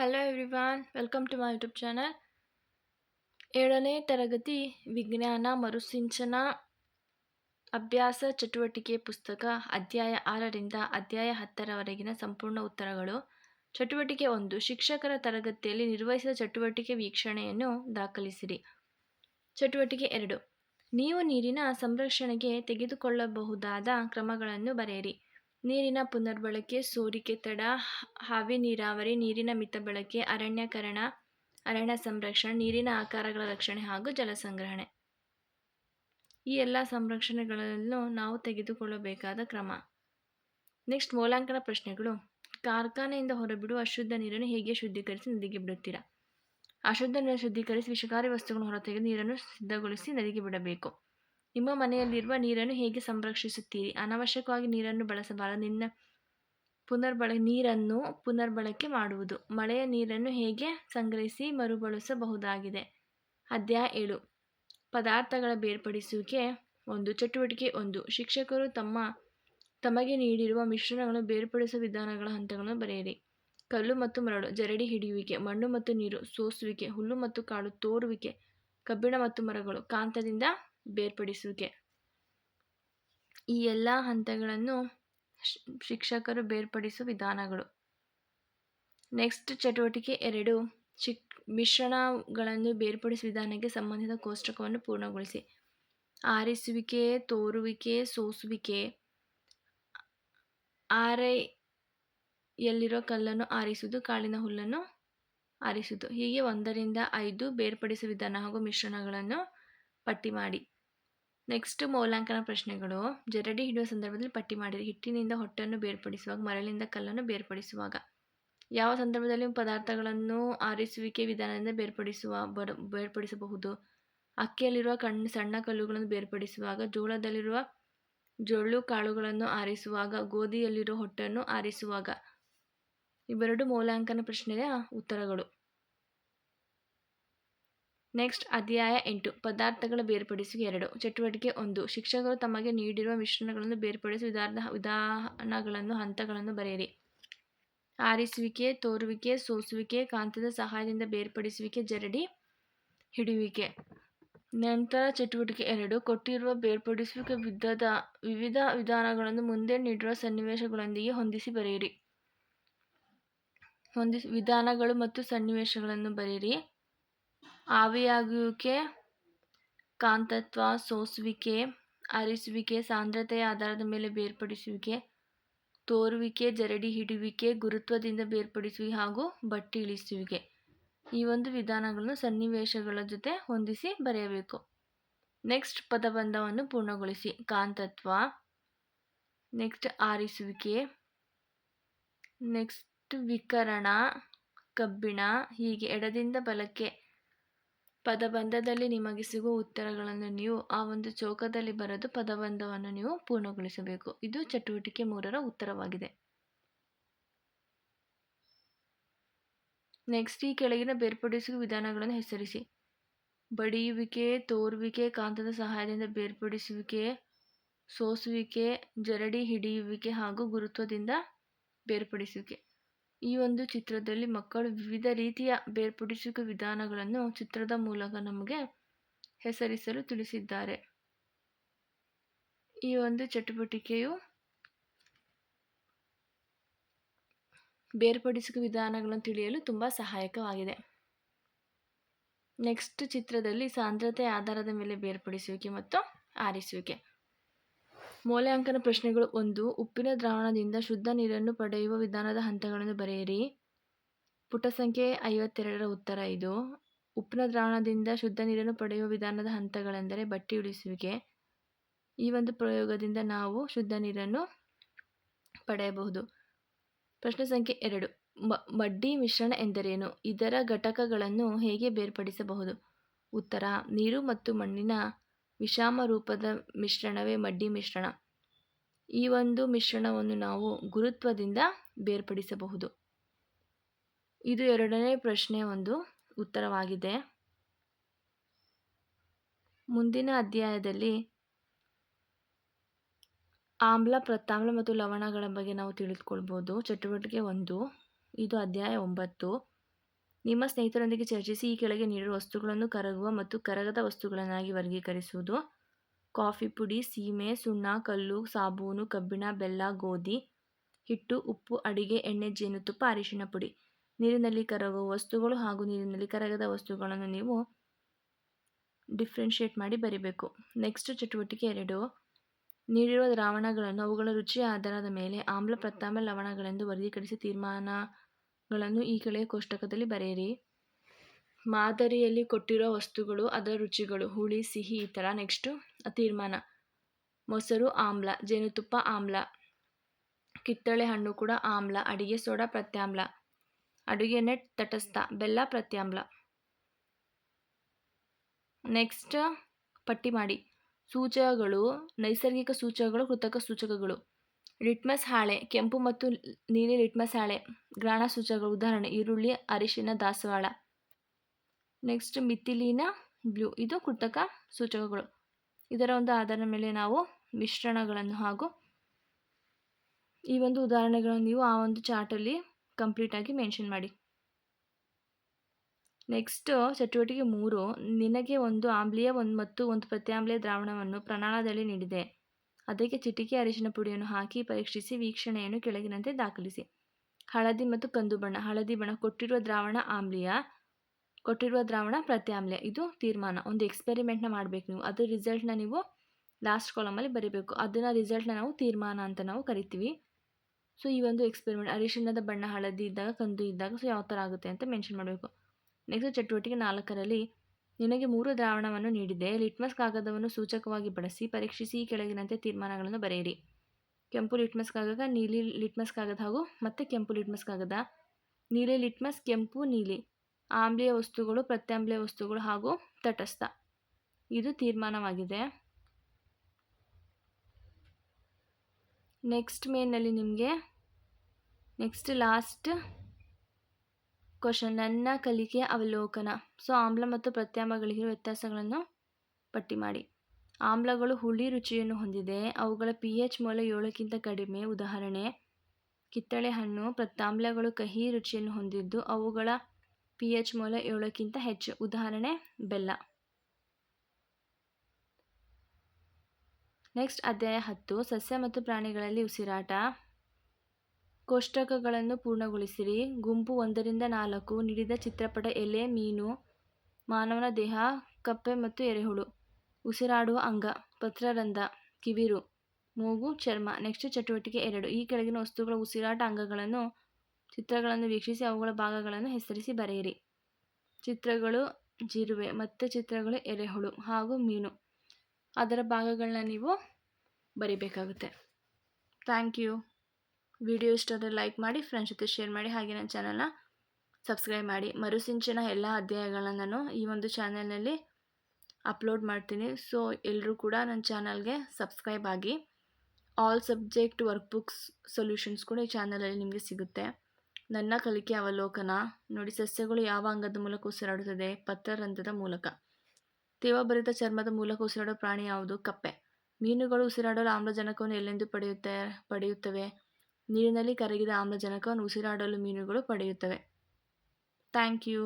Hello everyone welcome to my YouTube channel ಏಳನೇ ತರಗತಿ ವಿಜ್ಞಾನ ಮರುಸಿಂಚನ ಅಭ್ಯಾಸ ಚಟುವಟಿಕೆ ಪುಸ್ತಕ, ಅಧ್ಯಾಯ ಆರರಿಂದ ಅಧ್ಯಾಯ ಹತ್ತರವರೆಗಿನ ಸಂಪೂರ್ಣ ಉತ್ತರಗಳು. ಚಟುವಟಿಕೆ ಒಂದು, ಶಿಕ್ಷಕರ ತರಗತಿಯಲ್ಲಿ ನಿರ್ವಹಿಸಿದ ಚಟುವಟಿಕೆ ವೀಕ್ಷಣೆಯನ್ನು ದಾಖಲಿಸಿರಿ. ಚಟುವಟಿಕೆ ಎರಡು, ನೀವು ನೀರಿನ ಸಂರಕ್ಷಣೆಗೆ ತೆಗೆದುಕೊಳ್ಳಬಹುದಾದ ಕ್ರಮಗಳನ್ನು ಬರೆಯಿರಿ. ನೀರಿನ ಪುನರ್ಬಳಕೆ, ಸೋರಿಕೆ ತಡ ಹಾವಿ ನೀರಾವರಿ, ನೀರಿನ ಮಿತ ಬಳಕೆ, ಅರಣ್ಯಕರಣ, ಅರಣ್ಯ ಸಂರಕ್ಷಣೆ, ನೀರಿನ ಆಕಾರಗಳ ರಕ್ಷಣೆ ಹಾಗೂ ಜಲ ಸಂಗ್ರಹಣೆ. ಈ ಎಲ್ಲ ಸಂರಕ್ಷಣೆಗಳನ್ನು ನಾವು ತೆಗೆದುಕೊಳ್ಳಬೇಕಾದ ಕ್ರಮ. ನೆಕ್ಸ್ಟ್ ಮೂಲಾಂಕನ ಪ್ರಶ್ನೆಗಳು. ಕಾರ್ಖಾನೆಯಿಂದ ಹೊರಬಿಡುವ ಅಶುದ್ಧ ನೀರನ್ನು ಹೇಗೆ ಶುದ್ಧೀಕರಿಸಿ ನದಿಗೆ ಬಿಡುತ್ತೀರಾ? ಅಶುದ್ಧ ನೀರನ್ನು ಶುದ್ಧೀಕರಿಸಿ ವಿಷಕಾರಿ ವಸ್ತುಗಳನ್ನು ಹೊರತೆಗೆದು ನೀರನ್ನು ಸಿದ್ಧಗೊಳಿಸಿ ನದಿಗೆ ಬಿಡಬೇಕು. ನಿಮ್ಮ ಮನೆಯಲ್ಲಿರುವ ನೀರನ್ನು ಹೇಗೆ ಸಂರಕ್ಷಿಸುತ್ತೀರಿ? ಅನವಶ್ಯಕವಾಗಿ ನೀರನ್ನು ಬಳಸಬಾರದು. ನಿನ್ನ ಪುನರ್ಬಳ, ನೀರನ್ನು ಪುನರ್ಬಳಕೆ ಮಾಡುವುದು. ಮಳೆಯ ನೀರನ್ನು ಹೇಗೆ ಸಂಗ್ರಹಿಸಿ ಮರುಬಳಸಬಹುದಾಗಿದೆ? ಅಧ್ಯಾಯ ಏಳು. ಪದಾರ್ಥಗಳ ಬೇರ್ಪಡಿಸುವಿಕೆ ಒಂದು. ಚಟುವಟಿಕೆ ಒಂದು. ಶಿಕ್ಷಕರು ತಮ್ಮ, ತಮಗೆ ನೀಡಿರುವ ಮಿಶ್ರಣಗಳನ್ನು ಬೇರ್ಪಡಿಸುವ ವಿಧಾನಗಳ ಹಂತಗಳನ್ನು ಬರೆಯಿರಿ. ಕಲ್ಲು ಮತ್ತು ಮರಳು, ಜರಡಿ ಹಿಡಿಯುವಿಕೆ, ಮಣ್ಣು ಮತ್ತು ನೀರು ಸೋಸುವಿಕೆ, ಹುಲ್ಲು ಮತ್ತು ಕಾಳು ತೋರುವಿಕೆ, ಕಬ್ಬಿಣ ಮತ್ತು ಮರಗಳು, ಕಾಂತದಿಂದ ಬೇರ್ಪಡಿಸುವಿಕೆ. ಈ ಎಲ್ಲ ಹಂತಗಳನ್ನು ಶಿಕ್ಷಕರು ಬೇರ್ಪಡಿಸುವ ವಿಧಾನಗಳು. ನೆಕ್ಸ್ಟ್ ಚಟುವಟಿಕೆ ಎರಡು ಶಿಕ್ ಮಿಶ್ರಣಗಳನ್ನು ಬೇರ್ಪಡಿಸುವ ವಿಧಾನಕ್ಕೆ ಸಂಬಂಧಿಸಿದ ಕೋಷ್ಟಕವನ್ನು ಪೂರ್ಣಗೊಳಿಸಿ. ಆರಿಸುವಿಕೆ, ತೋರುವಿಕೆ, ಸೋಸುವಿಕೆ, ಆರೈಯಲ್ಲಿರೋ ಕಲ್ಲನ್ನು ಆರಿಸುವುದು, ಕಾಳಿನ ಹುಲ್ಲನ್ನು ಆರಿಸುವುದು. ಹೀಗೆ ಒಂದರಿಂದ ಐದು ಬೇರ್ಪಡಿಸುವ ವಿಧಾನ ಹಾಗೂ ಮಿಶ್ರಣಗಳನ್ನು ಪಟ್ಟಿ ಮಾಡಿ. ನೆಕ್ಸ್ಟ್ ಮೌಲ್ಯಾಂಕನ ಪ್ರಶ್ನೆಗಳು. ಜರಡಿ ಹಿಡಿಯುವ ಸಂದರ್ಭದಲ್ಲಿ ಪಟ್ಟಿ ಮಾಡಿರಿ. ಹಿಟ್ಟಿನಿಂದ ಹೊಟ್ಟನ್ನು ಬೇರ್ಪಡಿಸುವಾಗ, ಮರಳಿನಿಂದ ಕಲ್ಲನ್ನು ಬೇರ್ಪಡಿಸುವಾಗ. ಯಾವ ಸಂದರ್ಭದಲ್ಲಿ ಪದಾರ್ಥಗಳನ್ನು ಆರಿಸುವಿಕೆ ವಿಧಾನದಿಂದ ಬೇರ್ಪಡಿಸುವ ಬರ ಬೇರ್ಪಡಿಸಬಹುದು? ಅಕ್ಕಿಯಲ್ಲಿರುವ ಕಣ್ಣು, ಸಣ್ಣ ಕಲ್ಲುಗಳನ್ನು ಬೇರ್ಪಡಿಸುವಾಗ, ಜೋಳದಲ್ಲಿರುವ ಜೊಳ್ಳು ಕಾಳುಗಳನ್ನು ಆರಿಸುವಾಗ, ಗೋಧಿಯಲ್ಲಿರುವ ಹೊಟ್ಟನ್ನು ಆರಿಸುವಾಗ. ಇವೆರಡು ಮೌಲ್ಯಾಂಕನ ಪ್ರಶ್ನೆಯ ಉತ್ತರಗಳು. ನೆಕ್ಸ್ಟ್ ಅಧ್ಯಾಯ ಎಂಟು. ಪದಾರ್ಥಗಳ ಬೇರ್ಪಡಿಸುವಿಕೆ ಎರಡು. ಚಟುವಟಿಕೆ ಒಂದು. ಶಿಕ್ಷಕರು ತಮಗೆ ನೀಡಿರುವ ಮಿಶ್ರಣಗಳನ್ನು ಬೇರ್ಪಡಿಸುವ ವಿಧಾನ ವಿಧಾನಗಳನ್ನು ಹಂತಗಳನ್ನು ಬರೆಯಿರಿ. ಆರಿಸುವಿಕೆ, ತೋರುವಿಕೆ, ಸೋಸುವಿಕೆ, ಕಾಂತದ ಸಹಾಯದಿಂದ ಬೇರ್ಪಡಿಸುವಿಕೆ, ಜರಡಿ ಹಿಡಿಯುವಿಕೆ. ನಂತರ ಚಟುವಟಿಕೆ ಎರಡು. ಕೊಟ್ಟಿರುವ, ಬೇರ್ಪಡಿಸುವಿಕೆ ವಿಧದ, ವಿವಿಧ ವಿಧಾನಗಳನ್ನು ಮುಂದೆ ನೀಡಿರುವ ಸನ್ನಿವೇಶಗಳೊಂದಿಗೆ ಹೊಂದಿಸಿ ಬರೆಯಿರಿ. ಹೊಂದಿಸಿ, ವಿಧಾನಗಳು ಮತ್ತು ಸನ್ನಿವೇಶಗಳನ್ನು ಬರೆಯಿರಿ. ಆವಿಯಾಗುವಿಕೆ, ಕಾಂತತ್ವ ಸೋಸುವಿಕೆ ಆರಿಸುವಿಕೆ ಸಾಂದ್ರತೆಯ ಆಧಾರದ ಮೇಲೆ ಬೇರ್ಪಡಿಸುವಿಕೆ, ತೋರುವಿಕೆ, ಜರಡಿ ಹಿಡಿಯುವಿಕೆ, ಗುರುತ್ವದಿಂದ ಬೇರ್ಪಡಿಸುವಿಕೆ ಹಾಗೂ ಬಟ್ಟಿ ಇಳಿಸುವಿಕೆ. ಈ ಒಂದು ವಿಧಾನಗಳನ್ನು ಸನ್ನಿವೇಶಗಳ ಜೊತೆ ಹೊಂದಿಸಿ ಬರೆಯಬೇಕು. ನೆಕ್ಸ್ಟ್ ಪದಬಂಧವನ್ನು ಪೂರ್ಣಗೊಳಿಸಿ. ಕಾಂತತ್ವ, ನೆಕ್ಸ್ಟ್ ಆರಿಸುವಿಕೆ, ನೆಕ್ಸ್ಟ್ ವಿಕರಣ, ಕಬ್ಬಿಣ, ಹೀಗೆ ಎಡದಿಂದ ಬಲಕ್ಕೆ ಪದಬಂಧದಲ್ಲಿ ನಿಮಗೆ ಸಿಗುವ ಉತ್ತರಗಳನ್ನು ನೀವು ಆ ಒಂದು ಚೌಕದಲ್ಲಿ ಬರೆದು ಪದಬಂಧವನ್ನು ನೀವು ಪೂರ್ಣಗೊಳಿಸಬೇಕು. ಇದು ಚಟುವಟಿಕೆ ಮೂರರ ಉತ್ತರವಾಗಿದೆ. ನೆಕ್ಸ್ಟ್ ಈ ಕೆಳಗಿನ ಬೇರ್ಪಡಿಸುವ ವಿಧಾನಗಳನ್ನು ಹೆಸರಿಸಿ. ಬಡಿಯುವಿಕೆ, ತೋರುವಿಕೆ, ಕಾಂತದ ಸಹಾಯದಿಂದ ಬೇರ್ಪಡಿಸುವಿಕೆ, ಸೋಸುವಿಕೆ, ಜರಡಿ ಹಿಡಿಯುವಿಕೆ ಹಾಗೂ ಗುರುತ್ವದಿಂದ ಬೇರ್ಪಡಿಸುವಿಕೆ. ಈ ಒಂದು ಚಿತ್ರದಲ್ಲಿ ಮಕ್ಕಳು ವಿವಿಧ ರೀತಿಯ ಬೇರ್ಪಡಿಸುವಿಕೆ ವಿಧಾನಗಳನ್ನು ಚಿತ್ರದ ಮೂಲಕ ನಮಗೆ ಹೆಸರಿಸಲು ತಿಳಿಸಿದ್ದಾರೆ. ಈ ಒಂದು ಚಟುವಟಿಕೆಯು ಬೇರ್ಪಡಿಸುವ ವಿಧಾನಗಳನ್ನು ತಿಳಿಯಲು ತುಂಬ ಸಹಾಯಕವಾಗಿದೆ. ನೆಕ್ಸ್ಟ್ ಚಿತ್ರದಲ್ಲಿ ಸಾಂದ್ರತೆ ಆಧಾರದ ಮೇಲೆ ಬೇರ್ಪಡಿಸುವಿಕೆ ಮತ್ತು ಆರಿಸುವಿಕೆ. ಮೌಲ್ಯಾಂಕನ ಪ್ರಶ್ನೆಗಳು ಒಂದು, ಉಪ್ಪಿನ ದ್ರಾವಣದಿಂದ ಶುದ್ಧ ನೀರನ್ನು ಪಡೆಯುವ ವಿಧಾನದ ಹಂತಗಳನ್ನು ಬರೆಯಿರಿ. ಪುಟ ಸಂಖ್ಯೆ ಐವತ್ತೆರಡರ ಉತ್ತರ ಇದು. ಉಪ್ಪಿನ ದ್ರಾವಣದಿಂದ ಶುದ್ಧ ನೀರನ್ನು ಪಡೆಯುವ ವಿಧಾನದ ಹಂತಗಳೆಂದರೆ ಬಟ್ಟಿ ಉಳಿಸುವಿಕೆ ಈ ಒಂದು ಪ್ರಯೋಗದಿಂದ ನಾವು ಶುದ್ಧ ನೀರನ್ನು ಪಡೆಯಬಹುದು. ಪ್ರಶ್ನೆ ಸಂಖ್ಯೆ ಎರಡು. ಮಡ್ಡಿ ಮಿಶ್ರಣ ಎಂದರೇನು? ಇದರ ಘಟಕಗಳನ್ನು ಹೇಗೆ ಬೇರ್ಪಡಿಸಬಹುದು? ಉತ್ತರ, ನೀರು ಮತ್ತು ಮಣ್ಣಿನ ವಿಷಾಮ ರೂಪದ ಮಿಶ್ರಣವೇ ಮಡ್ಡಿ ಮಿಶ್ರಣ. ಈ ಒಂದು ಮಿಶ್ರಣವನ್ನು ನಾವು ಗುರುತ್ವದಿಂದ ಬೇರ್ಪಡಿಸಬಹುದು. ಇದು ಎರಡನೇ ಪ್ರಶ್ನೆ ಒಂದು ಉತ್ತರವಾಗಿದೆ. ಮುಂದಿನ ಅಧ್ಯಾಯದಲ್ಲಿ ಆಮ್ಲ ಪ್ರತಾಮ್ಲ ಮತ್ತು ಲವಣಗಳ ಬಗ್ಗೆ ನಾವು ತಿಳಿದುಕೊಳ್ಬೋದು. ಚಟುವಟಿಕೆ ಒಂದು, ಇದು ಅಧ್ಯಾಯ ಒಂಬತ್ತು. ನಿಮ್ಮ ಸ್ನೇಹಿತರೊಂದಿಗೆ ಚರ್ಚಿಸಿ ಈ ಕೆಳಗೆ ನೀಡಿರುವ ವಸ್ತುಗಳನ್ನು ಕರಗುವ ಮತ್ತು ಕರಗದ ವಸ್ತುಗಳನ್ನಾಗಿ ವರ್ಗೀಕರಿಸುವುದು. ಕಾಫಿ ಪುಡಿ, ಸೀಮೆ, ಸುಣ್ಣ, ಕಲ್ಲು, ಸಾಬೂನು, ಕಬ್ಬಿಣ, ಬೆಲ್ಲ, ಗೋಧಿ, ಹಿಟ್ಟು, ಉಪ್ಪು, ಅಡಿಗೆ, ಎಣ್ಣೆ, ಜೇನುತುಪ್ಪ ಅರಿಶಿನ ಪುಡಿ. ನೀರಿನಲ್ಲಿ ಕರಗುವ ವಸ್ತುಗಳು ಹಾಗೂ ನೀರಿನಲ್ಲಿ ಕರಗದ ವಸ್ತುಗಳನ್ನು ನೀವು ಡಿಫ್ರೆನ್ಷಿಯೇಟ್ ಮಾಡಿ ಬರಿಬೇಕು. ನೆಕ್ಸ್ಟ್ ಚಟುವಟಿಕೆ ಎರಡು. ನೀಡಿರುವ ದ್ರಾವಣಗಳನ್ನು ಅವುಗಳ ರುಚಿಯ ಆಧಾರದ ಮೇಲೆ ಆಮ್ಲ ಪ್ರತ್ಯಾಮ್ಲ ಲವಣಗಳೆಂದು ವರ್ಗೀಕರಿಸಿ ತೀರ್ಮಾನಗಳನ್ನು ಈ ಕೆಳಗೆ ಕೋಷ್ಟಕದಲ್ಲಿ ಬರೆಯಿರಿ. ಮಾದರಿಯಲ್ಲಿ ಕೊಟ್ಟಿರುವ ವಸ್ತುಗಳು, ಅದರ ರುಚಿಗಳು, ಹುಳಿ, ಸಿಹಿ, ಈ ಥರ ನೆಕ್ಸ್ಟು ತೀರ್ಮಾನ. ಮೊಸರು, ಆಮ್ಲ, ಜೇನುತುಪ್ಪ, ಆಮ್ಲ. ಕಿತ್ತಳೆ ಹಣ್ಣು ಕೂಡ ಆಮ್ಲ, ಅಡಿಗೆ ಸೋಡಾ ಪ್ರತ್ಯಾಮ್ಲ. ಅಡುಗೆ ನೆಟ್ ತಟಸ್ಥ, ಬೆಲ್ಲ ಪ್ರತ್ಯಾಮ್ಲ. ನೆಕ್ಸ್ಟ್ ಪಟ್ಟಿ ಮಾಡಿ. ಸೂಚಕಗಳು, ನೈಸರ್ಗಿಕ ಸೂಚಕಗಳು, ಕೃತಕ ಸೂಚಕಗಳು. ಲಿಟ್ಮಸ್ ಹಾಳೆ, ಕೆಂಪು ಮತ್ತು ನೀಲಿ ಲಿಟ್ಮಸ್ ಹಾಳೆ, ಗ್ರಾಣ ಸೂಚಕಗಳು, ಉದಾಹರಣೆ, ಈರುಳ್ಳಿ, ಅರಿಶಿನ, ದಾಸವಾಳ. ನೆಕ್ಸ್ಟ್ ಮಿಥಿಲೀನ ಬ್ಲೂ, ಇದು ಕೃತಕ ಸೂಚಕಗಳು. ಇದರ ಒಂದು ಆಧಾರದ ಮೇಲೆ ನಾವು ಮಿಶ್ರಣಗಳನ್ನು ಹಾಗೂ ಈ ಒಂದು ಉದಾಹರಣೆಗಳನ್ನು ನೀವು ಆ ಒಂದು ಚಾರ್ಟಲ್ಲಿ ಕಂಪ್ಲೀಟಾಗಿ ಮೆನ್ಷನ್ ಮಾಡಿ. ನೆಕ್ಸ್ಟ್ ಚಟುವಟಿಕೆ ಮೂರು, ನಿನಗೆ ಒಂದು ಆಮ್ಲೀಯ ಒಂದು ಮತ್ತು ಒಂದು ಪ್ರತ್ಯಾಮ್ಲೀಯ ದ್ರಾವಣವನ್ನು ಪ್ರಣಾಳದಲ್ಲಿ ನೀಡಿದೆ. ಅದಕ್ಕೆ ಚಿಟಿಕೆ ಅರಿಶಿನ ಪುಡಿಯನ್ನು ಹಾಕಿ ಪರೀಕ್ಷಿಸಿ ವೀಕ್ಷಣೆಯನ್ನು ಕೆಳಗಿನಂತೆ ದಾಖಲಿಸಿ. ಹಳದಿ ಮತ್ತು ಕಂದು ಬಣ್ಣ, ಹಳದಿ ಬಣ್ಣ ಕೊಟ್ಟಿರುವ ದ್ರಾವಣ ಆಮ್ಲೀಯ, ಕೊಟ್ಟಿರುವ ದ್ರಾವಣ ಪ್ರತ್ಯಾಮ್ಲೀಯ. ಇದು ತೀರ್ಮಾನ. ಒಂದು ಎಕ್ಸ್ಪೆರಿಮೆಂಟ್ನ ಮಾಡಬೇಕು ನೀವು. ಅದ್ರ ರಿಸಲ್ಟ್ನ ನೀವು ಲಾಸ್ಟ್ ಕಾಲಮಲ್ಲಿ ಬರೀಬೇಕು. ಅದನ್ನು ರಿಸಲ್ಟ್ನ ನಾವು ತೀರ್ಮಾನ ಅಂತ ನಾವು ಕರಿತೀವಿ. ಸೊ ಈ ಒಂದು ಎಕ್ಸ್ಪೆರಿಮೆಂಟ್ ಅರಿಶಿಣದ ಬಣ್ಣ, ಹಳದಿ ಇದ್ದಾಗ, ಕಂದು ಇದ್ದಾಗ ಸೊ ಯಾವ ಥರ ಆಗುತ್ತೆ ಅಂತ ಮೆನ್ಷನ್ ಮಾಡಬೇಕು. ನೆಕ್ಸ್ಟ್ ಚಟುವಟಿಕೆ ನಾಲ್ಕರಲ್ಲಿ ನಿನಗೆ ಮೂರು ದ್ರಾವಣವನ್ನು ನೀಡಿದೆ ಲಿಟ್ಮಸ್ ಕಾಗದವನ್ನು ಸೂಚಕವಾಗಿ ಬಳಸಿ ಪರೀಕ್ಷಿಸಿ ಕೆಳಗಿನಂತೆ ತೀರ್ಮಾನಗಳನ್ನು ಬರೆಯಿರಿ. ಕೆಂಪು ಲಿಟ್ಮಸ್ ಕಾಗದ, ನೀಲಿ ಲಿಟ್ಮಸ್ ಕಾಗದ ಹಾಗೂ ಮತ್ತೆ ಕೆಂಪು ಲಿಟ್ಮಸ್ ಕಾಗದ. ನೀಲಿ ಲಿಟ್ಮಸ್, ಕೆಂಪು ನೀಲಿ. ಆಮ್ಲೀಯ ವಸ್ತುಗಳು ಪ್ರತ್ಯಾಮ್ಲೀಯ ವಸ್ತುಗಳು ಹಾಗೂ ತಟಸ್ಥ. ಇದು ತೀರ್ಮಾನವಾಗಿದೆ. ನೆಕ್ಸ್ಟ್ ಮೇನಲ್ಲಿ ನಿಮಗೆ, ನೆಕ್ಸ್ಟ್ ಲಾಸ್ಟ್ ಕ್ವಶನ್ ನನ್ನ ಕಲಿಕೆಯ ಅವಲೋಕನ. ಸೊ, ಆಮ್ಲ ಮತ್ತು ಪ್ರತ್ಯಾಮ್ಲಗಳಿಗೆ ವ್ಯತ್ಯಾಸಗಳನ್ನು ಪಟ್ಟಿ ಮಾಡಿ. ಆಮ್ಲಗಳು ಹುಳಿ ರುಚಿಯನ್ನು ಹೊಂದಿದೆ. ಅವುಗಳ ಪಿ ಎಚ್ ಮೌಲ್ಯ ಏಳಕ್ಕಿಂತ ಕಡಿಮೆ. ಉದಾಹರಣೆ, ಕಿತ್ತಳೆ ಹಣ್ಣು ಪ್ರತ್ಯಾಮ್ಲಗಳು ಕಹಿ ರುಚಿಯನ್ನು ಹೊಂದಿದ್ದು, ಅವುಗಳ ಪಿ ಎಚ್ ಮೌಲ್ಯ ಏಳಕ್ಕಿಂತ ಹೆಚ್ಚು. ಉದಾಹರಣೆ, ಬೆಲ್ಲ. ನೆಕ್ಸ್ಟ್ ಅಧ್ಯಾಯ ಹತ್ತು. ಸಸ್ಯ ಮತ್ತು ಪ್ರಾಣಿಗಳಲ್ಲಿ ಉಸಿರಾಟ. ಕೋಷ್ಟಕಗಳನ್ನು ಪೂರ್ಣಗೊಳಿಸಿರಿ. ಗುಂಪು ಒಂದರಿಂದ ನಾಲ್ಕು ನೀಡಿದ ಚಿತ್ರಪಟ ಎಲೆ, ಮೀನು, ಮಾನವನ ದೇಹ, ಕಪ್ಪೆ ಮತ್ತು ಎರೆಹುಳು. ಉಸಿರಾಡುವ ಅಂಗ, ಪತ್ರರಂಧ, ಕಿವಿರು, ಮೂಗು, ಚರ್ಮ, ನೆಕ್ಸ್ಟ್ ಚಟುವಟಿಕೆ ಎರಡು. ಈ ಕೆಳಗಿನ ವಸ್ತುಗಳ ಉಸಿರಾಟ ಅಂಗಗಳನ್ನು, ಚಿತ್ರಗಳನ್ನು ವೀಕ್ಷಿಸಿ ಅವುಗಳ ಭಾಗಗಳನ್ನು ಹೆಸರಿಸಿ ಬರೆಯಿರಿ. ಚಿತ್ರಗಳು ಜಿರುವೆ ಮತ್ತು ಚಿತ್ರಗಳು ಎರೆಹುಳು ಹಾಗೂ ಮೀನು. ಅದರ ಭಾಗಗಳನ್ನ ನೀವು ಬರಿಬೇಕಾಗುತ್ತೆ. Thank you. ವಿಡಿಯೋ ಇಷ್ಟ ಆದರೆ ಲೈಕ್ ಮಾಡಿ ಫ್ರೆಂಡ್ಸ್ ಜೊತೆ ಶೇರ್ ಮಾಡಿ, ಹಾಗೆ ನನ್ನ ಚಾನಲ್ನ ಸಬ್ಸ್ಕ್ರೈಬ್ ಮಾಡಿ. ಮರುಸಿಂಚನ ಎಲ್ಲ ಅಧ್ಯಾಯಗಳನ್ನ ನಾನು ಈ ಒಂದು ಚಾನಲ್ನಲ್ಲಿ ಅಪ್ಲೋಡ್ ಮಾಡ್ತೀನಿ. ಸೊ ಎಲ್ಲರೂ ಕೂಡ ನನ್ನ ಚಾನಲ್ಗೆ ಸಬ್ಸ್ಕ್ರೈಬ್ ಆಗಿ. All subject work books solutions ಕೂಡ ಈ ಚಾನಲಲ್ಲಿ ನಿಮಗೆ ಸಿಗುತ್ತೆ. ನನ್ನ ಕಲಿಕೆ ಅವಲೋಕನ ನೋಡಿ, ಸಸ್ಯಗಳು ಯಾವ ಅಂಗದ ಮೂಲಕ ಉಸಿರಾಡುತ್ತದೆ? ಪತ್ರರಂಧ್ರದ ಮೂಲಕ. ತೇವಭರಿತ ಚರ್ಮದ ಮೂಲಕ ಉಸಿರಾಡೋ ಪ್ರಾಣಿ ಯಾವುದು? ಕಪ್ಪೆ. ಮೀನುಗಳು ಉಸಿರಾಡಲು ಆಮ್ಲಜನಕವನ್ನು ಎಲ್ಲೆಂದು ಪಡೆಯುತ್ತೆ, ಪಡೆಯುತ್ತವೆ? ನೀರಿನಲ್ಲಿ ಕರಗಿದ ಆಮ್ಲಜನಕವನ್ನು ಉಸಿರಾಡಲು ಮೀನುಗಳು ಪಡೆಯುತ್ತವೆ. Thank you.